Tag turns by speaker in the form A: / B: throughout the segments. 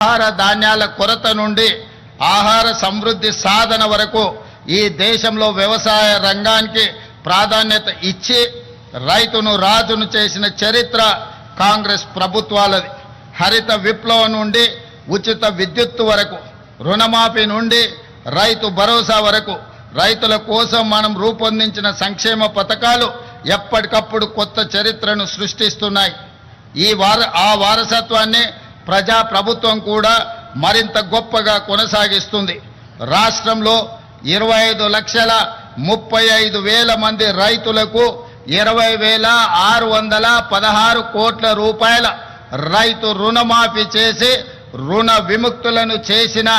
A: ఆహార ధాన్యాల కొరత నుండి ఆహార సమృద్ధి సాధన వరకు ఈ దేశంలో వ్యవసాయ రంగానికి ప్రాధాన్యత ఇచ్చి రైతును రాజును చేసిన చరిత్ర కాంగ్రెస్ ప్రభుత్వాలది. హరిత విప్లవం నుండి ఉచిత విద్యుత్తు వరకు రుణమాఫీ నుండి రైతు భరోసా వరకు రైతుల కోసం మనం రూపొందించిన సంక్షేమ పథకాలు ఎప్పటికప్పుడు కొత్త చరిత్రను సృష్టిస్తున్నాయి. ఈ వార ఆ వారసత్వాన్ని ప్రజా ప్రభుత్వం కూడా మరింత గొప్పగా కొనసాగిస్తుంది. రాష్ట్రంలో ఇరవై ఐదు లక్షల ముప్పై ఐదు వేల మంది రైతులకు ఇరవై వేల ఆరు వందల పదహారు కోట్ల రూపాయల రైతు రుణమాఫీ చేసి రుణ విముక్తులను చేసిన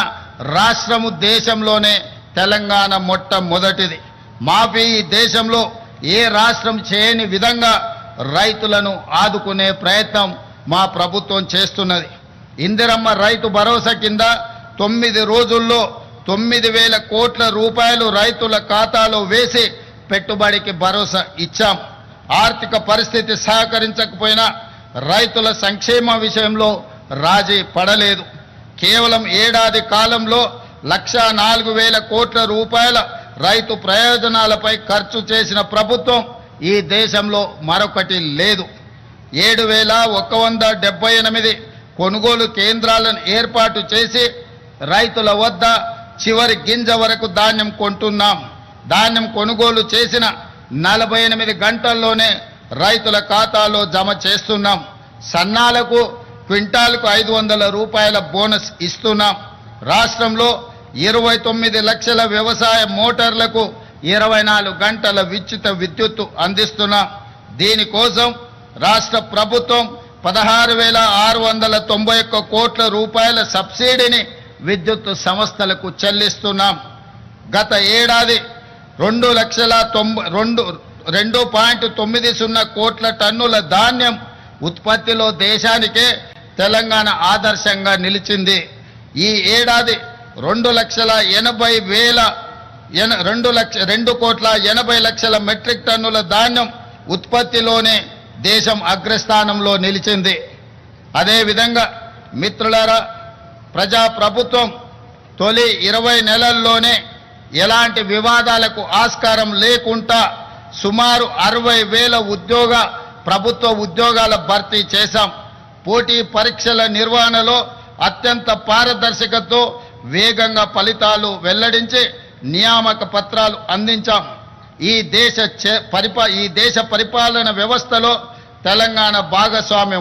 A: రాష్ట్రము దేశంలోనే తెలంగాణ మొట్టమొదటిది. మాఫీ ఈ దేశంలో ఏ రాష్ట్రం చేయని విధంగా రైతులను ఆదుకునే ప్రయత్నం మా ప్రభుత్వం చేస్తున్నది. ఇందిరమ్మ రైతు భరోసా కింద తొమ్మిది రోజుల్లో తొమ్మిది వేల కోట్ల రూపాయలు రైతుల ఖాతాలో వేసి పెట్టుబడికి భరోసా ఇచ్చాం. ఆర్థిక పరిస్థితి సహకరించకపోయినా రైతుల సంక్షేమ విషయంలో రాజీ పడలేదు. కేవలం ఏడాది కాలంలో లక్ష నాలుగు వేల కోట్ల రూపాయల రైతు ప్రయోజనాలపై ఖర్చు చేసిన ప్రభుత్వం ఈ దేశంలో మరొకటి లేదు. ఏడు వేల ఒక వంద డెబ్బై ఎనిమిది కొనుగోలు కేంద్రాలను ఏర్పాటు చేసి రైతుల వద్ద చివరి గింజ వరకు ధాన్యం కొంటున్నాం. ధాన్యం కొనుగోలు చేసిన నలభై ఎనిమిది గంటల్లోనే రైతుల ఖాతాలో జమ చేస్తున్నాం. సన్నాలకు క్వింటాల్కు ఐదు వందల రూపాయల బోనస్ ఇస్తున్నాం. రాష్ట్రంలో ఇరవై తొమ్మిది లక్షల వ్యవసాయ మోటార్లకు ఇరవై నాలుగు గంటల విద్యుత్ విద్యుత్తు అందిస్తున్నాం. దీనికోసం రాష్ట్ర ప్రభుత్వం పదహారు వేల ఆరు వందల తొంభై ఒక్క కోట్ల రూపాయల సబ్సిడీని విద్యుత్ సంస్థలకు చెల్లిస్తున్నాం. గత ఏడాది రెండు లక్షల తొంభై రెండు రెండు పాయింట్ తొమ్మిది సున్నా కోట్ల టన్నుల ధాన్యం ఉత్పత్తిలో దేశానికే తెలంగాణ ఆదర్శంగా నిలిచింది. ఈ ఏడాది రెండు లక్షల ఎనభై వేల ఎన రెండు లక్ష రెండు కోట్ల ఎనభై లక్షల మెట్రిక్ టన్నుల ధాన్యం ఉత్పత్తిలోనే దేశం అగ్రస్థానంలో నిలిచింది. అదేవిధంగా మిత్రులారా ప్రజా ప్రభుత్వం తొలి ఇరవై నెలల్లోనే ఎలాంటి వివాదాలకు ఆస్కారం లేకుండా సుమారు అరవై వేల ఉద్యోగ ప్రభుత్వ ఉద్యోగాల భర్తీ చేశాం. పోటీ పరీక్షల నిర్వహణలో అత్యంత పారదర్శకతో వేగంగా ఫలితాలు వెల్లడించి నియామక పత్రాలు అందించాం. ఈ దేశ చే- పరిపా ఈ దేశ పరిపాలన వ్యవస్థలో తెలంగాణ భాగస్వామ్యం